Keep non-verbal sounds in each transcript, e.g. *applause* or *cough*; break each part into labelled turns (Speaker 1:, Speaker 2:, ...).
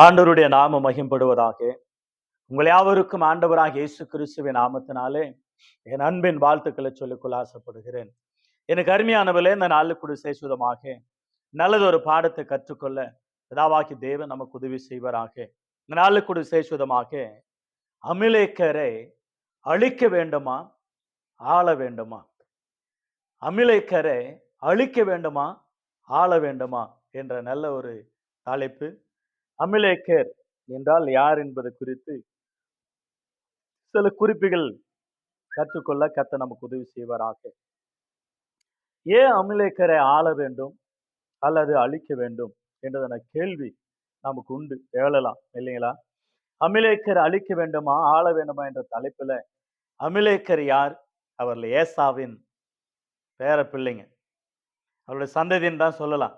Speaker 1: ஆண்டவருடைய நாம மகிம்படுவதாக. உங்கள் யாவருக்கும் ஆண்டவராக இயேசு கிறிஸ்துவின் நாமத்தினாலே என் அன்பின் வாழ்த்துக்களை சொல்லிக்கொள்ள ஆசைப்படுகிறேன். எனக்கு அருமையானவர்களே இந்த நாளுக்குடி சேசுதமாக நல்லதொரு பாடத்தை கற்றுக்கொள்ள பிதாவாகி தேவன் நமக்கு உதவி செய்வராக. இந்த நாளுக்குடி சேசுதமாக அமிலேக்கரை அழிக்க வேண்டுமா? ஆள வேண்டுமா? அமிலேக்கரை அழிக்க வேண்டுமா? ஆள வேண்டுமா? என்ற நல்ல ஒரு தலைப்பு அமிலேக்கர் என்றால் யார் என்பது குறித்து சில குறிப்புகள் கற்றுக்கொள்ள கத்த நமக்கு உதவி செய்வாராக. ஏன் அமிலேக்கரை ஆள வேண்டும்? அல்லது அழிக்க வேண்டும்? என்றதான கேள்வி நமக்கு உண்டு. எழலாம். இல்லைங்களா? அமிலேக்கர் அழிக்க வேண்டுமா? ஆள வேண்டுமா? என்ற தலைப்புல அமிலேக்கர் யார்? அவர்ல ஏசாவின் பேர பிள்ளைங்க அவருடைய சந்ததின்னு தான் சொல்லலாம்.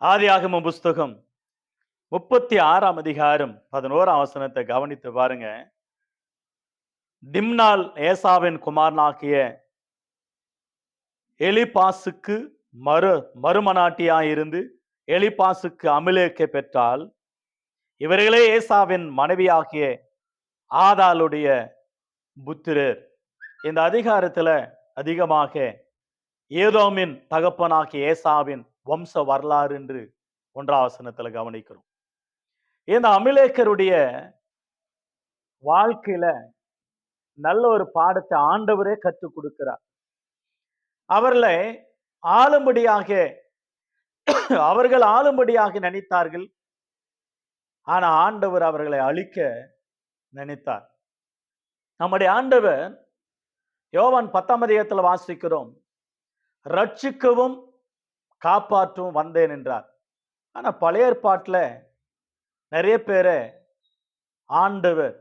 Speaker 1: ஆதியாகம புஸ்தகம் முப்பத்தி ஆறாம் அதிகாரம் பதினோராம் வசனத்தை கவனித்து பாருங்க. டிம்னால் ஏசாவின் குமாரனாகிய எலிபாசுக்கு மறு மறுமனாட்டியாயிருந்து எலிபாசுக்கு அமிலேக்கை பெற்றால் இவர்களே ஏசாவின் மனைவியாகிய ஆதாளுடைய புத்திரர். இந்த அதிகாரத்துல அதிகமாக ஏதோமின் தகப்பனாகிய ஏசாவின் வம்ச வரலாறு என்று ஒன்றாவசனத்தில் கவனிக்கிறோம். இந்த அமிலேக்கருடைய வாழ்க்கையில நல்ல ஒரு பாடத்தை ஆண்டவரே கற்றுக் கொடுக்கிறார். அவர்களை ஆளும்படியாக அவர்கள் ஆளும்படியாக நினைத்தார்கள். ஆனா ஆண்டவர் அவர்களை அழிக்க நினைத்தார். நம்முடைய ஆண்டவர் யோவான் பத்தாம் அதிகத்தில் வாசிக்கிறோம் ரட்சிக்கவும் காப்பாற்றவும் வந்தேன் என்றார். ஆனா பழைய ஏற்பாட்டில் நிறைய பேரை ஆண்டவர்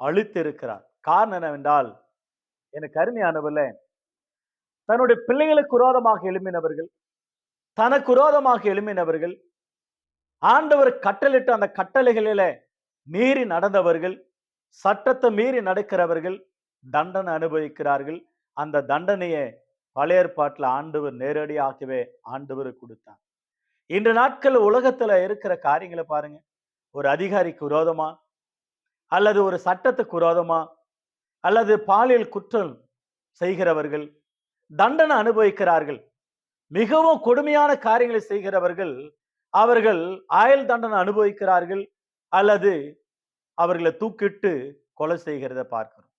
Speaker 1: அழித்திருக்கிறார். காரணம் என்னவென்றால் எனக்கு அருமையானவர்ல தன்னுடைய பிள்ளைகளுக்கு விரோதமாக எழுப்பினவர்கள் தனக்கு விரோதமாக எழுப்பினவர்கள் ஆண்டவர் கட்டளிட்ட அந்த கட்டளைகளில மீறி நடந்தவர்கள் சட்டத்தை மீறி நடக்கிறவர்கள் தண்டனை அனுபவிக்கிறார்கள். அந்த தண்டனையை பழைய ஏற்பாட்டில் ஆண்டவர் நேரடியாகவே ஆண்டவர் கொடுத்தார். இன்று நாட்கள் உலகத்துல இருக்கிற காரியங்களை பாருங்க. ஒரு அதிகாரிக்கு விரோதமா? அல்லது ஒரு சட்டத்துக்கு விரோதமா? அல்லது பாலியல் குற்றம் செய்கிறவர்கள் தண்டனை அனுபவிக்கிறார்கள் மிகவும் கொடுமையான காரியங்களை செய்கிறவர்கள் அவர்கள் ஆயுள் தண்டனை அனுபவிக்கிறார்கள் அல்லது அவர்களை தூக்கிட்டு கொலை செய்கிறத பார்க்கிறோம்.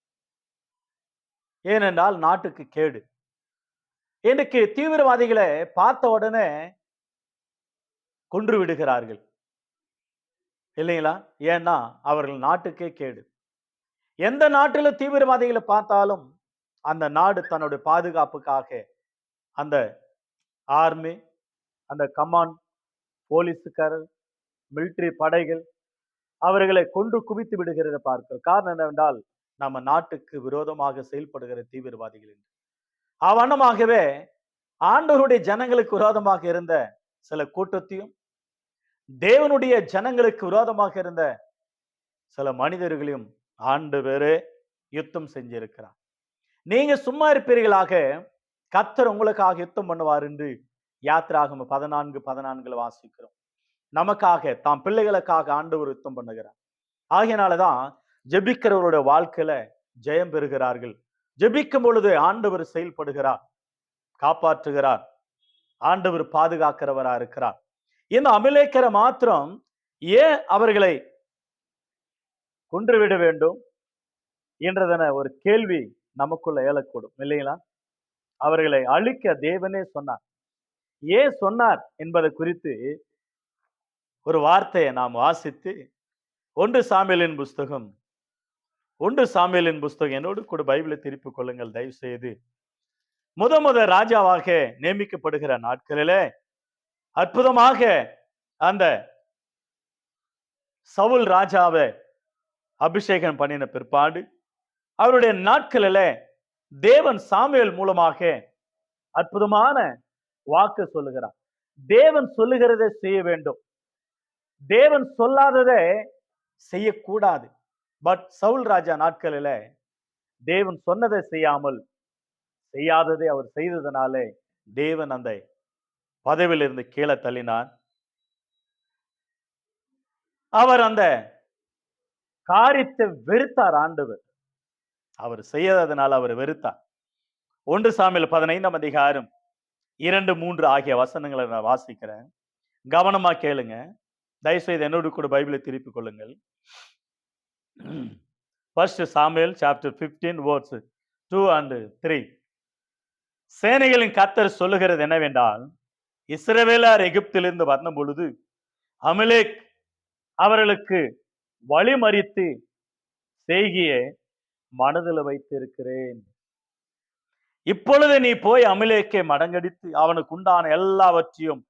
Speaker 1: ஏனென்றால் நாட்டுக்கு கேடு. இன்றைக்கு தீவிரவாதிகளை பார்த்த உடனே கொன்று விடுகிறார்கள். இல்லைங்களா? ஏன்னா அவர்கள் நாட்டுக்கே கேடு. எந்த நாட்டில் தீவிரவாதிகளை பார்த்தாலும் அந்த நாடு தன்னுடைய பாதுகாப்புக்காக அந்த ஆர்மி அந்த கமாண்ட் போலீஸுக்காரர் மிலிட்டரி படைகள் அவர்களை கொண்டு குவித்து விடுகிறத பார்க்கிறோம். காரணம் என்னவென்றால் நம்ம நாட்டுக்கு விரோதமாக செயல்படுகிற தீவிரவாதிகள் என்று அவ்வண்ணமாகவே ஆண்டவருடைய ஜனங்களுக்கு விரோதமாக இருந்த சில கூட்டத்தையும் தேவனுடைய ஜனங்களுக்கு விரோதமாக இருந்த சில மனிதர்களையும் ஆண்டு பேரு யுத்தம் செஞ்சிருக்கிறார். நீங்க சும்மா இருப்பீர்களாக கத்தர் உங்களுக்காக யுத்தம் பண்ணுவார் என்று யாத்திராகம் பதினான்கு பதினான்குல வாசிக்கிறோம். நமக்காக தாம் பிள்ளைகளுக்காக ஆண்டவர் யுத்தம் பண்ணுகிறார். ஆகையினாலதான் ஜெபிக்கிறவருடைய வாழ்க்கையில ஜெயம் பெறுகிறார்கள். ஜெபிக்கும் பொழுது ஆண்டவர் செயல்படுகிறார் காப்பாற்றுகிறார் ஆண்டவர் பாதுகாக்கிறவரா இருக்கிறார். இந்த அமிலேக்கரை மாத்திரம் ஏன் அவர்களை கொன்றுவிட வேண்டும் என்றதென ஒரு கேள்வி நமக்குள்ள எழக்கூடும் இல்லைங்களா? அவர்களை அழிக்க தேவனே சொன்னார். ஏன் சொன்னார் என்பதை குறித்து ஒரு வார்த்தையை நாம் வாசித்து ஒன்று சாமியலின் புஸ்தகம் ஒன்று சாமியலின் புஸ்தகம் என்னோடு கூட பைபிளை திருப்பிக் கொள்ளுங்கள் தயவு செய்து முத முத ராஜாவாக நியமிக்கப்படுகிற நாட்களிலே அற்புதமாக அந்த சவுல் ராஜாவை அபிஷேகம் பண்ணின பிற்பாடு அவருடைய நாட்களில தேவன் சாமியல் மூலமாக அற்புதமான வாக்கு சொல்லுகிறார். தேவன் சொல்லுகிறதை செய்ய வேண்டும். தேவன் சொல்லாததை செய்யக்கூடாது. பட் சவுல் ராஜா நாட்களில தேவன் சொன்னதை செய்யாமல் செய்யாததை அவர் செய்ததனாலே தேவன் அந்த பதவியிலிருந்து கீழே தள்ளினார் அவர் அந்த காரியத்தை வெறுத்தார் ஆண்டவர். அவர் செய்யாததுனால அவர் வெறுத்தார். ஒன்று சாமியில் பதினைந்தாம் அதிகாரம் இரண்டு மூன்று ஆகிய வசனங்களை நான் வாசிக்கிறேன். கவனமா கேளுங்க. தயவுசெய்து என்னோடு கூட பைபிளை திருப்பிக் கொள்ளுங்கள். First Samuel chapter fifteen verses two and three சேனைகளின் கத்தர் சொல்லுகிறது என்னவென்றால் இஸ்ரவேலார் எகிப்திலிருந்து வந்த பொழுது அமலேக் அவர்களுக்கு வழிமறித்து செய்கிய மனதில் வைத்திருக்கிறேன். இப்பொழுது நீ போய் அமிலேக்கை மடங்கடித்து அவனுக்கு உண்டான எல்லாவற்றையும்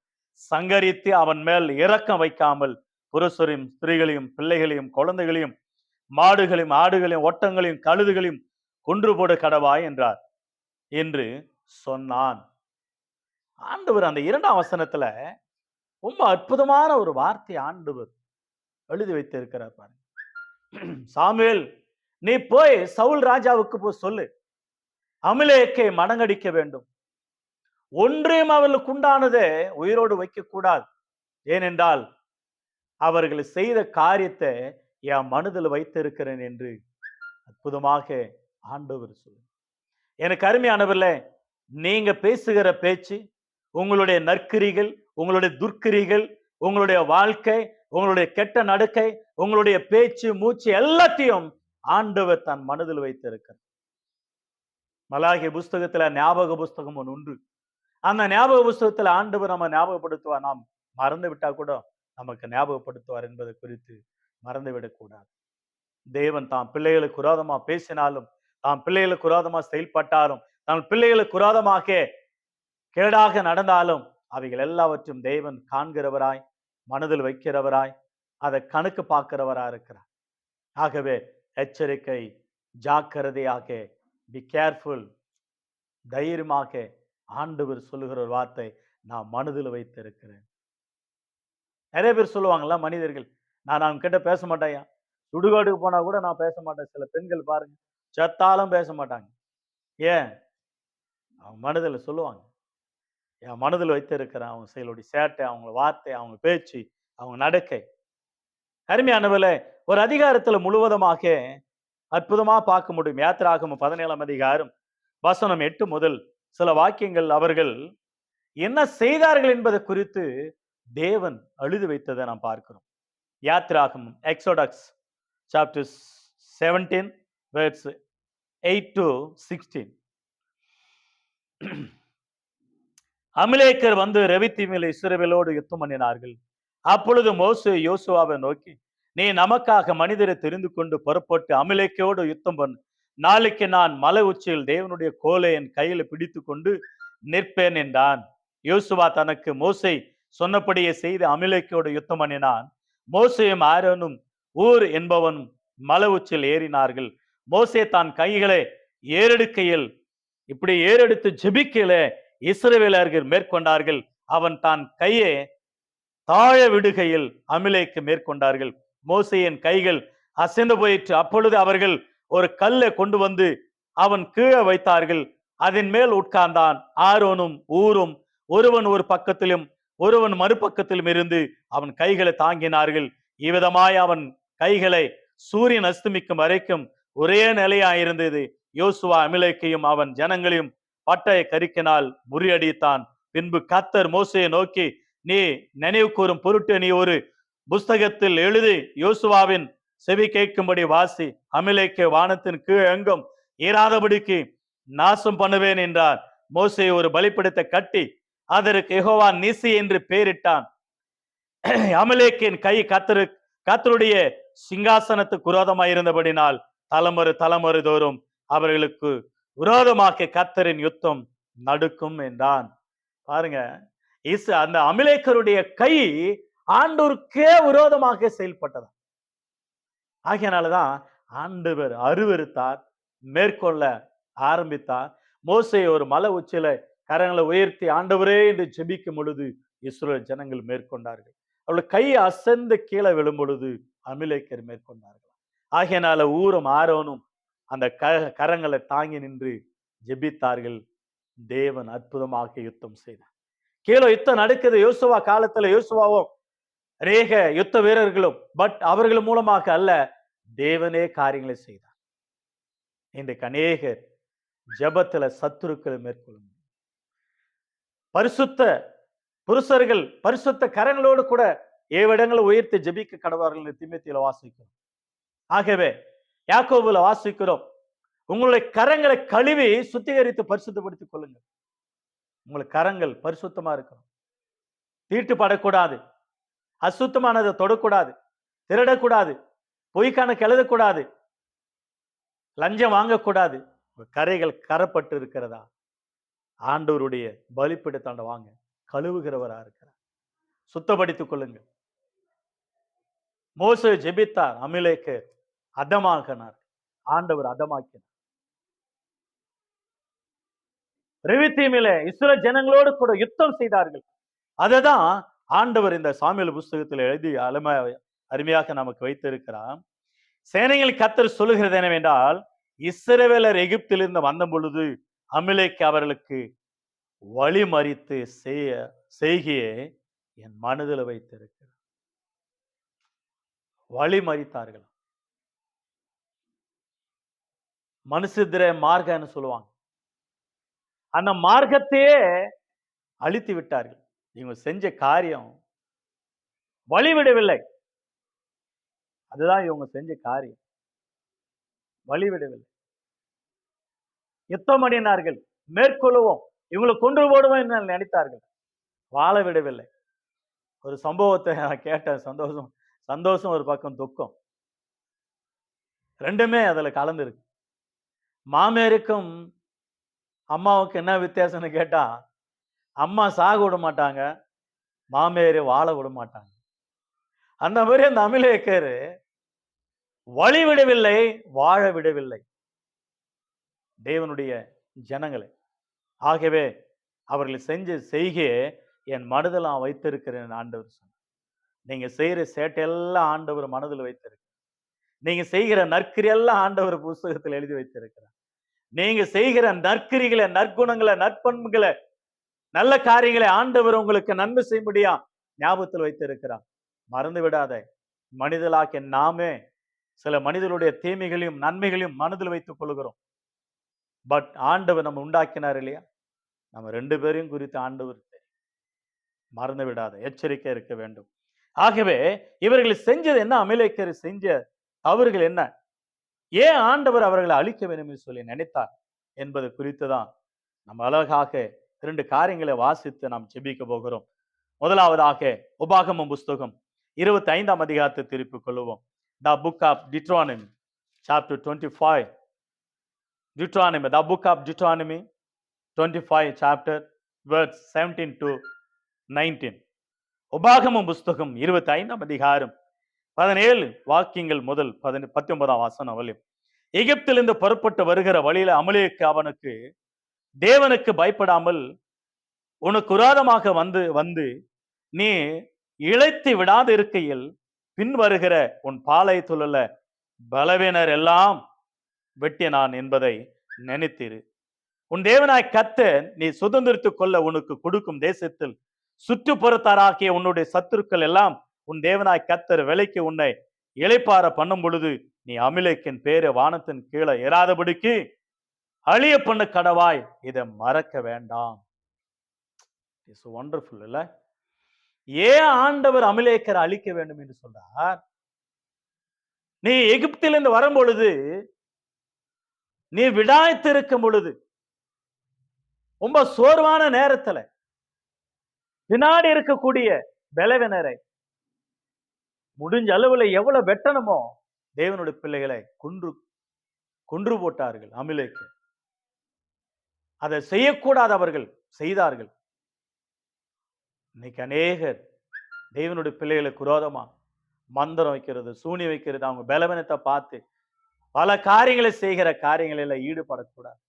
Speaker 1: சங்கரித்து அவன் மேல் இரக்கம் வைக்காமல் புருஷரையும் ஸ்திரீகளையும் பிள்ளைகளையும் குழந்தைகளையும் மாடுகளையும் ஆடுகளையும் ஒட்டங்களையும் கழுதுகளையும் கொன்று போடு கடவாய் என்றார். என்று சொன்னான். ஆண்டவர் அந்த இரண்டாம் வசனத்துல ரொம்ப அற்புதமான ஒரு வார்த்தை ஆண்டவர் எழுதி வைத்திருக்கிறார் பாருங்க. சாமுவேல் நீ போய் சவுல் ராஜாவுக்கு போய் சொல்லு. அமிலேக்கை மடங்கடிக்க வேண்டும். ஒன்றையும் அவர்களுக்கு உண்டானதை உயிரோடு வைக்கக்கூடாது ஏனென்றால் அவர்கள் செய்த காரியத்தை என் மனதில் வைத்திருக்கிறேன் என்று அற்புதமாக ஆண்டவர் சொல்லு எனக்கு அருமையானவர்ல நீங்க பேசுகிற பேச்சு உங்களுடைய நற்கிரிகள் உங்களுடைய துர்க்கிரிகள் உங்களுடைய வாழ்க்கை உங்களுடைய கெட்ட நடக்கை உங்களுடைய பேச்சு மூச்சு எல்லாத்தையும் ஆண்டவர் தன் மனதில் வைத்திருக்கிறார். மலாகிய புஸ்தகத்துல ஞாபக புஸ்தகம் ஒன்று உண்டு. அந்த ஞாபக புஸ்தகத்துல ஆண்டவர் நம்ம ஞாபகப்படுத்துவார். நாம் மறந்து விட்டா கூட நமக்கு ஞாபகப்படுத்துவார் என்பதை குறித்து மறந்து விடக்கூடாது தேவன் தான் பிள்ளைகளுக்கு விரோதமா பேசினாலும் தான் பிள்ளைகளுக்கு விரோதமா செயல்பட்டாலும் தன் பிள்ளைகளுக்கு விரோதமாக கேடாக நடந்தாலும் அவைகள் எல்லாவற்றும் தேவன் காண்கிறவராய் மனதில் வைக்கிறவராய் அதை கணக்கு பார்க்கிறவராக இருக்கிறார். ஆகவே எச்சரிக்கை ஜாக்கிரதையாக பி கேர்ஃபுல் தைரியமாக ஆண்டவர் சொல்லுகிற ஒரு வார்த்தை நான் மனதில் வைத்திருக்கிறேன். நிறைய பேர் சொல்லுவாங்கல்ல மனிதர்கள் நான் அவங்க கிட்ட பேச மாட்டேன் சுடுகாட்டுக்கு போனால் கூட நான் பேச மாட்டேன். சில பெண்கள் பாருங்க செத்தாலும் பேச மாட்டாங்க. ஏன்? அவங்க மனதில் சொல்லுவாங்க. என் மனதில் வைத்திருக்கிற அவங்க செயலுடைய சேட்டை அவங்க வார்த்தை அவங்க பேச்சு அவங்க நடக்கை. அருமையானவில் ஒரு அதிகாரத்துல முழுவதுமாக அற்புதமா பார்க்க முடியும். யாத்திராகும் பதினேழாம் அதிகாரம் வசனம் எட்டு முதல் சில வாக்கியங்கள் அவர்கள் என்ன செய்தார்கள் என்பதை குறித்து தேவன் அழுது வைத்ததை நாம் பார்க்கிறோம். யாத்ராகமம் Exodus chapter seventeen verses eight to sixteen அமிலேக்கர் வந்து ரவித்தி மேல இஸ்ரவேலோடு யுத்தம் பண்ணினார்கள். அப்பொழுது மோசு யோசுவாவை நோக்கி நீ நமக்காக மனிதரை தெரிந்து கொண்டு புறப்பட்டு அமிலேக்கையோடு யுத்தம் பண்ணு. நாளைக்கு நான் மலை உச்சியில் தேவனுடைய கோலை என் கையில பிடித்து கொண்டு நிற்பேன் என்றான். யோசுவா தனக்கு மோசை சொன்னபடியே செய்து அமிலேக்கையோடு யுத்தம் பண்ணினான். மோசையும் ஆரோனும் ஊர் என்பவனும் மலை உச்சியில் ஏறினார்கள். மோசே தான் கைகளை ஏறெடுக்கையில் இப்படி ஏறெடுத்து ஜெபிக்கல இஸ்ரவேலர்கள் மேற்கொண்டார்கள். அவன் தான் கையை தாழ விடுகையில் அமிலேக்கு மேற்கொண்டார்கள். மோசையின் கைகள் அசைந்து போயிற்று. அப்பொழுது அவர்கள் ஒரு கல்லை கொண்டு வந்து அவன் கீழே வைத்தார்கள். அதன் மேல் உட்கார்ந்தான். ஆரோனும் ஊரும் ஒருவன் ஒரு பக்கத்திலும் ஒருவன் மறுபக்கத்திலும் இருந்து அவன் கைகளை தாங்கினார்கள். இவ்விதமாய் அவன் கைகளை சூரியன் அஸ்தமிக்கும் வரைக்கும் ஒரே நிலையாயிருந்தது. யோசுவா அமிலேக்கையும் அவன் ஜனங்களையும் பட்டய கரிக்கினால் முறியடித்தான். பின்பு கத்தர் மோசையை நோக்கி நீ நினைவு கூறும் பொருட்டு நீ ஒரு புஸ்தகத்தில் எழுதி யோசுவாவின் செவி கேட்கும்படி வாசி. அமிலேக்கு வானத்தின் கீழ் எங்கும் ஈராதபடிக்கு நாசம் பண்ணுவேன் என்றார். மோசையை ஒரு பலிப்பிடத்தை கட்டி அதற்கு எகோவான் நிசி என்று பெயரிட்டான் அமலேக்கின் கை கத்தரு கத்தருடைய சிங்காசனத்துக்கு குரோதமாயிருந்தபடினால் தலைமுறை தலைமுறை தோறும் அவர்களுக்கு விரோதமாக கத்தரின் யுத்தம் நடுக்கும் என்றான். பாருங்க இஸ் அந்த அமிலேக்கருடைய கை ஆண்டோருக்கே விரோதமாக செயல்பட்டதா ஆகையனாலதான் ஆண்டவர் அருவருத்தார் மேற்கொள்ள ஆரம்பித்தார். மோசை ஒரு மலை உச்சியில கரங்களை உயர்த்தி ஆண்டவரே என்று ஜெபிக்கும் பொழுது இஸ்ரேல் ஜனங்கள் மேற்கொண்டார்கள். அவளுடைய கை அசந்து கீழே விழும் பொழுது அமிலேக்கர் மேற்கொண்டார்கள். ஆகையனால ஊரும் ஆரோனும் அந்த க கரங்களை தாங்கி நின்று ஜெபித்தார்கள். தேவன் அற்புதமாக யுத்தம் செய்தார். கீழே யுத்தம் நடக்குது. யோசுவா காலத்துல யோசுவாவும் அநேக யுத்த வீரர்களும் பட் அவர்கள் மூலமாக அல்ல தேவனே காரியங்களை செய்தார். இன்றைக்கு அநேகர் ஜெபத்துல சத்துருக்களை மேற்கொள்ளும். பரிசுத்த புருஷர்கள் பரிசுத்த கரங்களோடு கூட ஏவிடங்களை உயர்த்தி ஜெபிக்க கடவார்கள் என்று திமுத்தியில வாசிக்கிறோம். ஆகவே யாக்கோபுல வாசிக்கிறோம். உங்களுடைய கரங்களை கழுவி சுத்திகரித்து பரிசுத்தப்படுத்திக் கொள்ளுங்கள். உங்களுக்கு கரங்கள் பரிசுத்தமா இருக்கணும். தீட்டுப்படக்கூடாது அசுத்தமானதை தொடக்கூடாது. திருடக்கூடாது. பொய்க்கான எழுதக்கூடாது. லஞ்சம் வாங்கக்கூடாது. கரைகள் கரப்பட்டு இருக்கிறதா? ஆண்டவருடைய பலிப்பிடத்தாண்ட வாங்க. கழுவுகிறவரா இருக்கிறார். சுத்தப்படுத்திக் கொள்ளுங்கள். மோச ஜெபித்தார். அமிலேக்கர் அதமாகினார் ஆண்டவர் அதமாக்கினார். ரெவித்தீமில இஸ்ரோ ஜனங்களோடு கூட யுத்தம் செய்தார்கள். அதைதான் ஆண்டவர் இந்த சாமியல் புஸ்தகத்தில் எழுதி அருமை அருமையாக நமக்கு வைத்திருக்கிறார். சேனைகள் கத்தர் சொல்லுகிறது என்னவென்றால் இஸ்ரவேலர் எகிப்திலிருந்து வந்த பொழுது அமிலேக்கு அவர்களுக்கு வழிமறித்து செய்ய செய்கையே என் மனதில் வைத்திருக்கிறார். வழிமறித்தார்கள். மனுஷத்திர மார்க்கன்னு சொல்லுவாங்க. அந்த மார்க்கத்தையே அழித்து விட்டார்கள். இவங்க செஞ்ச காரியம் வழிவிடவில்லை. அதுதான் இவங்க செஞ்ச காரியம். வழிவிடவில்லை. யுத்தம் அடினார்கள். மேற்கொள்ளுவோம். இவங்களை கொன்று போடுவோம் என்று நினைத்தார்கள். வாழ விடவில்லை. ஒரு சம்பவத்தை நான் கேட்டேன். சந்தோஷம் சந்தோஷம் ஒரு பக்கம் துக்கம். ரெண்டுமே அதில் கலந்துருக்கு. மாமேருக்கும் அம்மாவுக்கு என்ன வித்தியாசம்னு கேட்டால் அம்மா சாக விட மாட்டாங்க மாமியாரை வாழ விட மாட்டாங்க. அந்த மாதிரி அந்த அமிலேக்கர் வழி விடவில்லை வாழ விடவில்லை. தேவனுடைய ஜனங்களை ஆகவே அவர்கள் செஞ்ச செய்கையை என் மனதில் நான் வைத்திருக்கிறேன் ஆண்டவர் சொன்னார். நீங்கள் செய்கிற சேட்டையெல்லாம் ஆண்டவர் மனதில் வைத்திருக்கிறார். நீங்கள் செய்கிற நற்கரியெல்லாம் ஆண்டவர் புஸ்தகத்தில் எழுதி வைத்திருக்கிறார். நீங்க செய்கிற நற்கிரிகளை நற்குணங்களை நற்பண்புகளை நல்ல காரியங்களை ஆண்டவர் உங்களுக்கு நன்மை செய்ய முடியா? ஞாபகத்தில் வைத்திருக்கிறார். மறந்து விடாத. மனிதலாக்கிய நாமே சில மனிதர்களுடைய தீமைகளையும் நன்மைகளையும் மனதில் வைத்துக் கொள்கிறோம். பட் ஆண்டவர் நம்ம உண்டாக்கினார் இல்லையா? நம்ம ரெண்டு பேரையும் குறித்து ஆண்டவர் மறந்து விடாத. எச்சரிக்கை இருக்க வேண்டும். ஆகவே இவர்கள் செஞ்சது என்ன? அமிலேக்கர் செஞ்ச தவறுகள் என்ன? ஏன் ஆண்டவர் அவர்களை அழிக்க வேண்டும் என்று சொல்லி நினைத்தார் என்பது குறித்து தான் நம்ம அழகாக இரண்டு காரியங்களை வாசித்து நாம் செபிக்க போகிறோம். முதலாவதாக உபாகமம் புஸ்தகம் இருபத்தி ஐந்தாம் அதிகாரத்தை திருப்பிக் கொள்ளுவோம். The book of Deuteronomy chapter twenty five Deuteronomy the book of Deuteronomy twenty five chapter verses seventeen to nineteen உபாகமம் புஸ்தகம் இருபத்தி ஐந்தாம் அதிகாரம் பதினேழு வாக்கியங்கள் முதல் பதின பத்தொன்பதாம் வாசனம் வரையும் எகிப்திலிருந்து புறப்பட்டு வருகிற வழியில அமலேக்கு அவனுக்கு தேவனுக்கு பயப்படாமல் உனக்கு உராதமாக வந்து வந்து நீ இழைத்து விடாது இருக்கையில் பின் வருகிற உன் பாளையத்துள்ள பலவீனர் எல்லாம் வெட்டினான் என்பதை நினைத்திரு. உன் தேவனாய் கத்த நீ சுதந்திரித்துக் கொள்ள உனக்கு கொடுக்கும் தேசத்தில் சுற்றுப்புறத்தாராகிய உன்னுடைய சத்துருக்கள் எல்லாம் உன் தேவனாய் கத்தர் விலைக்கு உன்னை இளைப்பார பண்ணும் பொழுது நீ அமிலேக்கின் பேரை வானத்தின் கீழே ஏறாதபடிக்கு அழிய பண்ண கடவாய். இதை மறக்க வேண்டாம். இட்ஸ் ஒண்டர்ஃபுல் இல்லை? ஏன் ஆண்டவர் அமிலேக்கரை அழிக்க வேண்டும் என்று சொல்றார்? நீ எகிப்திலிருந்து வரும் பொழுது நீ விடாய்த்திருக்கும் பொழுது ரொம்ப சோர்வான நேரத்துல பின்னாடி இருக்கக்கூடிய பலவினரை முடிஞ்ச அளவுல எவ்வளவு வெட்டணுமோ தேவனுடைய பிள்ளைகளை கொன்று கொன்று போட்டார்கள் அமிலேக்கு. அதை செய்யக்கூடாதவர்கள் செய்தார்கள். இன்னைக்கு அநேகர் தேவனுடைய பிள்ளைகளுக்கு விரோதமா மந்திரம் வைக்கிறது சூனி வைக்கிறது அவங்க பலவீனத்தை பார்த்து பல காரியங்களை செய்கிற காரியங்களில் ஈடுபடக்கூடாது.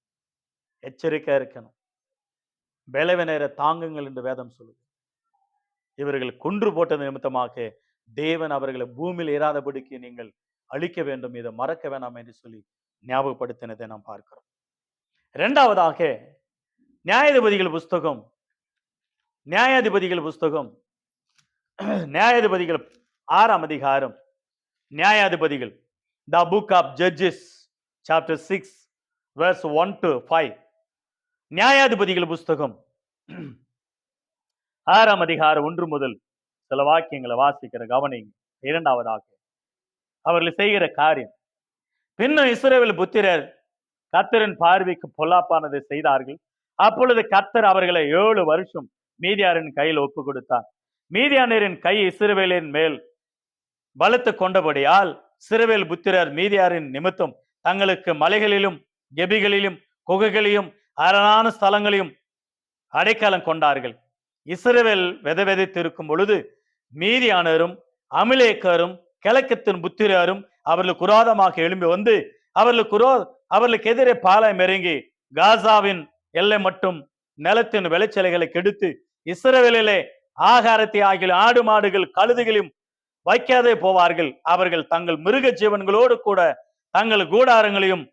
Speaker 1: எச்சரிக்கை இருக்கணும். பலவினரை தாங்குங்கள் என்று வேதம் சொல்லுது. இவர்கள் கொன்று போட்டது நிமித்தமாக தேவன் அவர்களை பூமியில் ஏறாதபடிக்கு நீங்கள் அழிக்க வேண்டும் இதை மறக்க வேண்டாம் என்று சொல்லி ஞாபகப்படுத்தினதை நாம் பார்க்கிறோம். இரண்டாவதாக நியாயாதிபதிகள் புஸ்தகம் நியாயாதிபதிகள் புஸ்தகம் நியாயாதிபதிகள் ஆறாம் அதிகாரம் நியாயாதிபதிகள் the book of judges chapter six verse one to five நியாயாதிபதிகள் புஸ்தகம் ஆறாம் அதிகாரம் ஒன்று முதல் சில வாக்கியங்களை வாசிக்கிற கவனிங்க. இரண்டாவதாக அவர்கள் செய்கிற காரியம். பின்னும் இஸ்ரேவில் புத்திரர் கத்தரின் பார்வைக்கு பொல்லாப்பானதை செய்தார்கள். அப்பொழுது கத்தர் அவர்களை ஏழு வருஷம் மீதியாரின் கையில் ஒப்பு கொடுத்தார். மீதியானரின் கை இஸ்ரேவேலின் மேல் பலத்து கொண்டபடியால் சிறுவேல் புத்திரர் மீதியாரின் நிமித்தம் தங்களுக்கு மலைகளிலும் கெபிகளிலும் குகைகளிலும் அரணான ஸ்தலங்களையும் அடைக்கலம் கொண்டார்கள். இஸ்ரேவேல் வித விதைத்திருக்கும் பொழுது மீதியானரும் அமிலேக்கரும் கிழக்கத்தின் புத்திரரும் அவர்களுக்கு குரோதமாக எழும்பி வந்து அவர்களுக்கு குரோ அவர்களுக்கு எதிரே பாலம் இறங்கி காசாவின் எல்லை மட்டும் நிலத்தின் விளைச்சலைகளை கெடுத்து இஸ்ரவேலிலே ஆகாரத்தை ஆகிய ஆடு மாடுகள் கழுதுகளையும் வைக்காதே போவார்கள். அவர்கள் தங்கள் மிருக ஜீவன்களோடு கூட தங்கள் கூடாரங்களையும்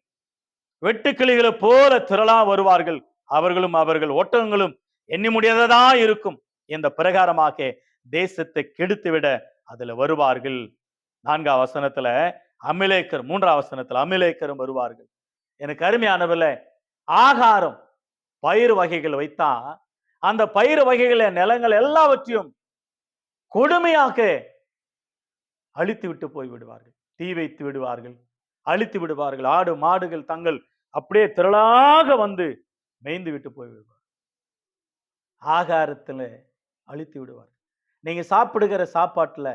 Speaker 1: வெட்டுக்கிளிகளை போல திரளா வருவார்கள். அவர்களும் அவர்கள் ஒட்டகங்களும் எண்ணி முடியாததா இருக்கும். இந்த பிரகாரமாக தேசத்தை கெடுத்து விட அதுல வருவார்கள். நான்காம் வசனத்துல அமிலேக்கர் மூன்றாம் வசனத்துல அமிலேக்கரும் வருவார்கள். எனக்கு அருமையானவில்ல ஆகாரம் பயிர் வகைகள் வைத்தா அந்த பயிர் வகைகளை நிலங்கள் எல்லாவற்றையும் கொடுமையாக அழித்து விட்டு போய் விடுவார்கள். தீ வைத்து விடுவார்கள் அழித்து விடுவார்கள். ஆடு மாடுகள் தங்கள் அப்படியே திரளாக வந்து மேய்ந்து விட்டு போய் விடுவார்கள். ஆகாரத்துல அழித்து விடுவார்கள். நீங்க சாப்பிடுகிற சாப்பாட்டுல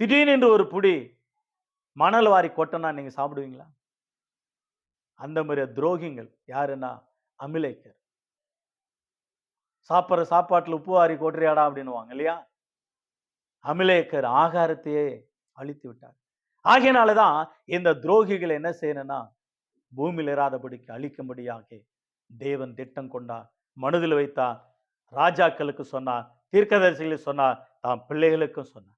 Speaker 1: திடீர்னு ஒரு புடி மணல் வாரி கொட்டனா நீங்க சாப்பிடுவீங்களா? அந்த மாதிரி துரோகிங்கள் யாருன்னா அமிலேக்கர். சாப்பிட்ற சாப்பாட்டுல உப்பு வாரி கொட்டுறியாடா அப்படின்னுவாங்க இல்லையா? அமிலேக்கர் ஆகாரத்தையே அழித்து விட்டார். ஆகையினாலதான் இந்த துரோகிகள் என்ன செய்யணும்னா பூமியில் இராதபடிக்கு அழிக்கும்படியாக தேவன் திட்டம் கொண்டார் மனதில் வைத்தார் ராஜாக்களுக்கு சொன்னார் தீர்க்கதரிசிகளுக்கு சொன்னார் தாம் பிள்ளைகளுக்கும் சொன்னார்.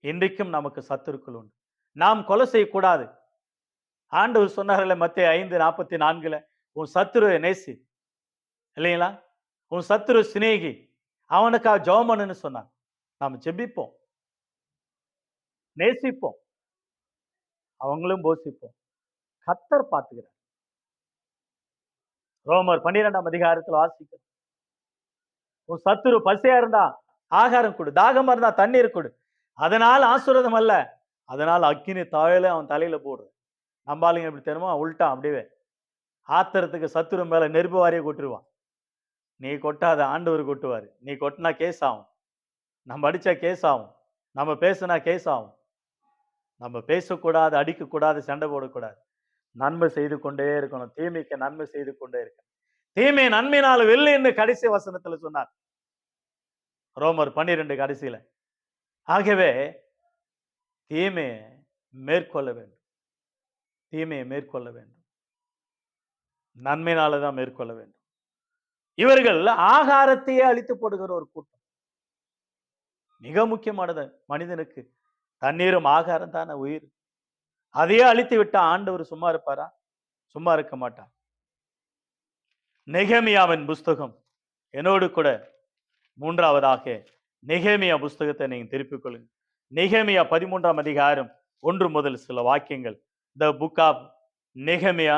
Speaker 1: இன்றைக்கும் நமக்கு சத்துருக்கள் உண்டு. நாம் கொலை செய்யக்கூடாது. ஆண்டவர் சொன்னார்ல மத்திய ஐந்து நாற்பத்தி நான்குல உன் சத்துருவை நேசி. இல்லைங்களா? உன் சத்துரு சிநேகி. அவனுக்காக ஜோமனு சொன்னான் நாம் ஜெபிப்போம். நேசிப்போம். அவங்களும் போசிப்போம். கத்தர் பார்த்துக்கிறார். ரோமர் பன்னிரெண்டாம் அதிகாரத்தில் வாசிக்கிறோம். உன் சத்துரு பசியா இருந்தா ஆகாரம் கொடு தாகமா இருந்தா தண்ணீர் கொடு. அதனால் ஆசுரதம் அல்ல. அதனால் அக்கினி தாழல அவன் தலையில போடுற நம்பாளுங்க எப்படி தெரியுமா? உள்ட்டா அப்படியே. ஆத்திரத்துக்கு சத்துரு மேல நெருப்பு வாரியை கொட்டுருவான். நீ கொட்டாத ஆண்டவர் கொட்டுவார். நீ கொட்டினா கேஸ் ஆகும். நம்ம அடிச்சா கேஸ் ஆகும். நம்ம பேசுனா கேஸ் ஆகும். நம்ம பேசக்கூடாது அடிக்கக்கூடாது சண்டை போடக்கூடாது. நன்மை செய்து கொண்டே இருக்கணும். தீமைக்கு நன்மை செய்து கொண்டே இருக்கணும். தீமை நன்மையினால் வெள்ளைன்னு கடைசி வசனத்துல சொன்னார். ரோமர் பன்னிரெண்டு கடைசியில. ஆகவே தீமையை மேற்கொள்ள வேண்டும். தீமையை மேற்கொள்ள வேண்டும். நன்மையினால தான் மேற்கொள்ள வேண்டும். இவர்கள் ஆகாரத்தையே அழித்து போடுகிற ஒரு கூட்டம். மிக முக்கியமானது. மனிதனுக்கு தண்ணீரும் ஆகாரம் தானே உயிர். அதையே அழித்து விட்டா ஆண்டவர் சும்மா இருப்பாரா? சும்மா இருக்க மாட்டார். நெகமியாவின் புஸ்தகம். என்னோடு கூட மூன்றாவதாக நெகேமியா புஸ்தகத்தை நீங்கள் திருப்பிக் கொள்ளுங்க. நெகேமியா பதிமூன்றாம் அதிகாரம் ஒன்று முதல் சில வாக்கியங்கள். The book of நெகமியா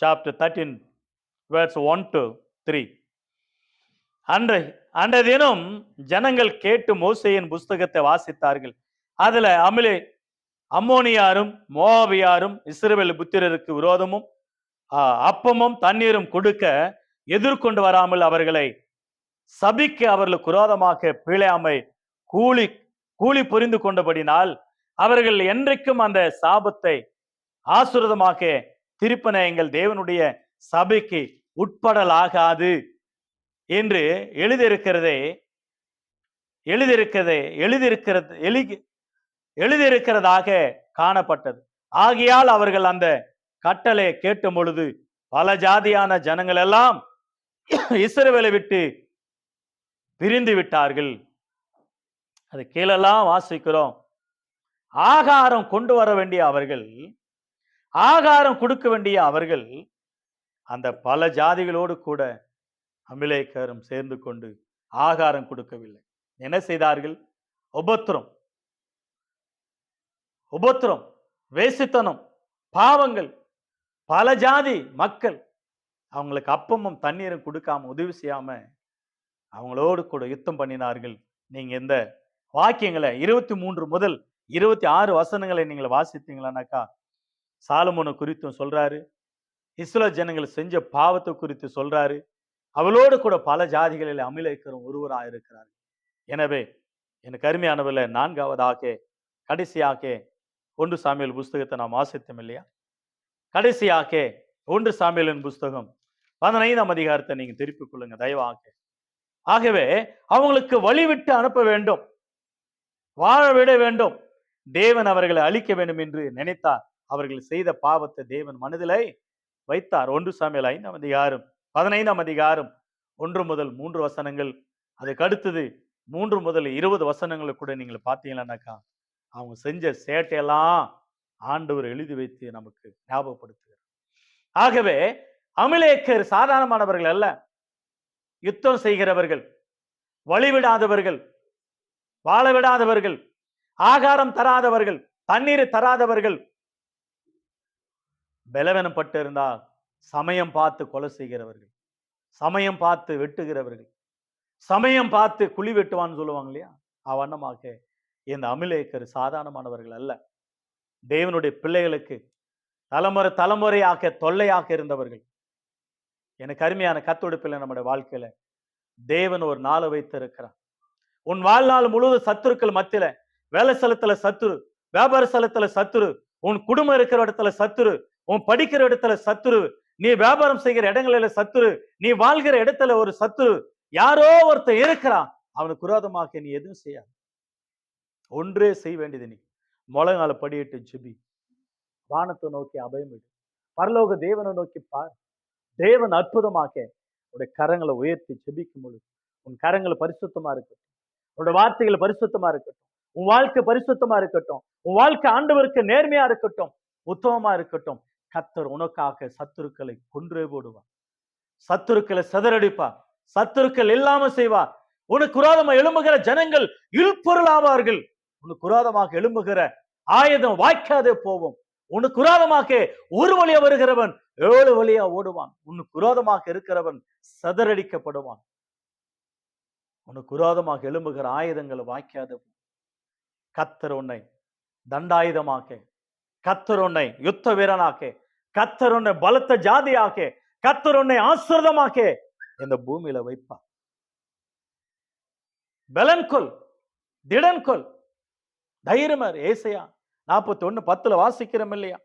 Speaker 1: chapter thirteen words one two three அன்றை அன்றைய தினம் ஜனங்கள் கேட்டு மோசையின் புஸ்தகத்தை வாசித்தார்கள். அதில் அமிலே அம்மோனியாரும் மோவாபியாரும் இஸ்ரேல் புத்திரருக்கு விரோதமும் அப்பமும் தண்ணீரும் கொடுக்க எதிர்கொண்டு வராமல் அவர்களை சபிக்க அவர்களுக்கு குரோதமாக பிழையாமை கூலி கூலி புரிந்து கொண்டபடினால் அவர்கள் என்றைக்கும் அந்த சாபத்தை ஆசுரதமாக திருப்பன எங்கள் தேவனுடைய சபைக்கு உட்படலாகாது என்று எழுதியிருக்கிறதே எழுதியிருக்கிறதே எழுதியிருக்கிறது எழுதி எழுதியிருக்கிறதாக காணப்பட்டது. ஆகையால் அவர்கள் அந்த கட்டளை கேட்டும் பொழுது பல ஜாதியான ஜனங்கள் எல்லாம் இஸ்ரவேலை விட்டு பிரிந்து விட்டார்கள். அது கீழெல்லாம் வாசிக்கிறோம். ஆகாரம் கொண்டு வர வேண்டிய அவர்கள் ஆகாரம் கொடுக்க வேண்டிய அவர்கள் அந்த பல ஜாதிகளோடு கூட அமிலேக்கரும் சேர்ந்து கொண்டு ஆகாரம் கொடுக்கவில்லை. என்ன செய்தார்கள்? உபத்திரம். உபத்திரம் வேசித்தனம் பாவங்கள் பல ஜாதி மக்கள் அவங்களுக்கு அப்பமும் தண்ணீரும் கொடுக்காம உதவி செய்யாம அவங்களோடு கூட யுத்தம் பண்ணினார்கள். நீங்க இந்த வாக்கியங்களை இருபத்தி மூன்று முதல் இருபத்தி ஆறு வசனங்களை நீங்கள் வாசித்தீங்களானாக்கா சாலமோனை குறித்தும் சொல்றாரு. இஸ்ரோ ஜனங்கள் செஞ்ச பாவத்தை குறித்து சொல்றாரு. அவளோடு கூட பல ஜாதிகளில் அமிலேக்கரும் ஒருவராக இருக்கிறார் எனவே எனக்கு அருமையானவில் நான்காவதாக கடைசியாக ஒன்று சாமியல் புஸ்தகத்தை நாம் வாசித்தோம் இல்லையா? கடைசியாக ஒன்று சாமியலின் புஸ்தகம் பதினைந்தாம் அதிகாரத்தை நீங்க திருப்பிக் கொள்ளுங்க தயவாக. ஆகவே அவங்களுக்கு வழிவிட்டு அனுப்ப வேண்டும். வாழ விட வேண்டும். தேவன் அவர்களை அழிக்க வேண்டும் என்று நினைத்தார். அவர்கள் செய்த பாவத்தை தேவன் மனதிலே வைத்தார். ஒன்று சாமியல் ஐந்தாம் அதிகாரம் பதினைந்தாம் அதிகாரம் ஒன்று முதல் மூன்று வசனங்கள். அதுக்கு அடுத்தது மூன்று முதல் இருபது வசனங்களை கூட நீங்கள் பார்த்தீங்களானாக்கா அவங்க செஞ்ச சேட்டையெல்லாம் ஆண்டவர் எழுதி வைத்து நமக்கு ஞாபகப்படுத்துகிறார். ஆகவே அமிலேக்கர் சாதாரணமானவர்கள் அல்ல. யுத்தம் செய்கிறவர்கள் வழிவிடாதவர்கள் வாழ விடாதவர்கள் ஆகாரம் தராதவர்கள் தண்ணீர் தராதவர்கள். பலவீனப்பட்டு இருந்தால் சமயம் பார்த்து கொலை செய்கிறவர்கள் சமயம் பார்த்து வெட்டுகிறவர்கள் சமயம் பார்த்து குழி வெட்டுவான்னு சொல்லுவாங்க இல்லையா? அவ்வண்ணமாக இந்த அமிலேக்கர் சாதாரணமானவர்கள் அல்ல. தேவனுடைய பிள்ளைகளுக்கு தலைமுறை தலைமுறையாக தொல்லையாக இருந்தவர்கள். எனக்கு அருமையான கத்தொடுப்பில் நம்முடைய வாழ்க்கையில. தேவன் ஒரு நாளை வைத்திருக்கிறார். உன் வாழ்நாள் முழுவதும் சத்துருக்கள் மத்தியில வேலை ஸ்தலத்துல சத்துரு வியாபார ஸ்தலத்துல சத்துரு உன் குடும்பம் இருக்கிற இடத்துல சத்துரு உன் படிக்கிற இடத்துல சத்துரு நீ வியாபாரம் செய்கிற இடங்களில சத்துரு நீ வாழ்கிற இடத்துல ஒரு சத்துரு யாரோ ஒருத்தர் இருக்கிறான் அவனுக்கு விரோதமாக நீ எதுவும் செய்யாது. ஒன்றே செய்ய வேண்டியது நீ. முழங்கால படியிட்டு ஜெபி. வானத்தை நோக்கி அபயமிடு பரலோக தேவனை நோக்கி பார். தேவன் அற்புதமாக உடைய கரங்களை உயர்த்தி ஜெபிக்கும் பொழுது உன் கரங்களை பரிசுத்தமா இருக்கட்டும். உன்னோட வார்த்தைகள் பரிசுத்தமா இருக்கட்டும். உன் வாழ்க்கை பரிசுத்தமா இருக்கட்டும். உன் வாழ்க்கை ஆண்டவருக்கு நேர்மையா இருக்கட்டும். உத்தமமா இருக்கட்டும். கத்தர் உனக்காக சத்துருக்களை கொன்றே போடுவார். சத்துருக்களை சிதறடிப்பா சத்துருக்கள் இல்லாம செய்வா உனக்கு குராதமா எழும்புகிற ஜனங்கள் இல்பொருளாவார்கள். உனக்கு குராதமாக எழும்புகிற ஆயுதம் வாய்க்காதே போவோம். உனக்கு குராதமாக ஒரு வழியா வருகிறவன் ஏழு வழியா ஓடுவான். உனக்கு குராதமாக இருக்கிறவன் சதறடிக்கப்படுவான். உனக்கு குரோதமாக எழும்புகிற ஆயுதங்களை வாய்க்காது கத்தர் உன்னை தண்டாயுதமாக்க. கத்தர் உன்னை யுத்த வீரனாக்க கத்தர் உன்னை பலத்த ஜாதியாக்க. கத்தர் உன்னை ஆசிரதமாக்க இந்த பூமியில வைப்பார். பலன் கொல் கொல் தைரியமர் ஏசையா நாற்பத்தி ஒண்ணு பத்துல வாசிக்கிறோம் இல்லையா?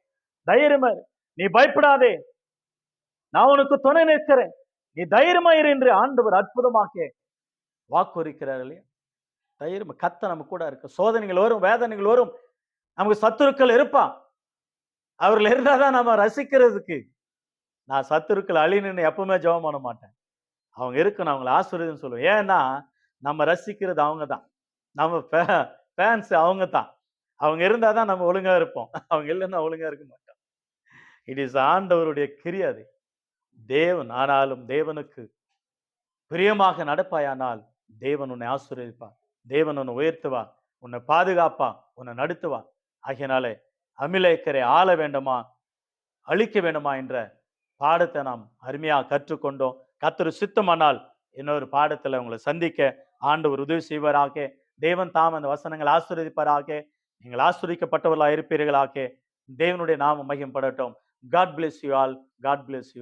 Speaker 1: தைரியமர் நீ பயப்படாதே. நான் உனக்கு துணை நிற்கிறேன். நீ தைரியமாயிரு என்று ஆண்டவர் அற்புதமாக வாக்குறுக்கிறார் இல்லையா? தைரியம் கத்த நம்ம கூட இருக்கு. சோதனைகள் வரும் வேதனைகள் வரும். நமக்கு சத்துருக்கள் இருப்பான். அவர்கள் இருந்தாதான் நம்ம ரசிக்கிறதுக்கு. நான் சத்துருக்கள் அழினுன்னு எப்பவுமே ஜெபம் பண்ண மாட்டேன். அவங்க இருக்கணும் அவங்கள ஆசிரியர்னு சொல்லுவேன் ஏன்னா நம்ம ரசிக்கிறது அவங்க தான். நம்ம ஃபேன்ஸ் அவங்க தான். அவங்க இருந்தால் தான் நம்ம ஒழுங்கா இருப்போம். *laughs* அவங்க இல்லைன்னா ஒழுங்காக இருக்க மாட்டோம். இட் இஸ் ஆண்டவருடைய கிரியாது தேவன் ஆனாலும் தேவனுக்கு பிரியமாக நடப்பாயானால் தேவன் உன்னை ஆசீர்வதிப்பார். தேவன் உன்னை உயர்த்துவார். உன்னை பாதுகாப்பான் உன்னை நடத்துவார். ஆகியனாலே அமிலேக்கரை ஆள வேண்டுமா? அழிக்க வேண்டுமா? என்ற பாடத்தை நாம் அருமையாக கற்றுக்கொண்டோம். கத்திர சித்தமானால் இன்னொரு பாடத்தில் உங்களை சந்திக்க ஆண்டவர் உதவி செய்வராக. தேவன் தாம் அந்த வசனங்கள் ஆசீர்வதிப்பாராக நீங்கள் ஆசிரியக்கப்பட்டவர்களாக இருப்பீர்களாக தேவனுடைய நாம மையம் படட்டும் God bless you all God bless you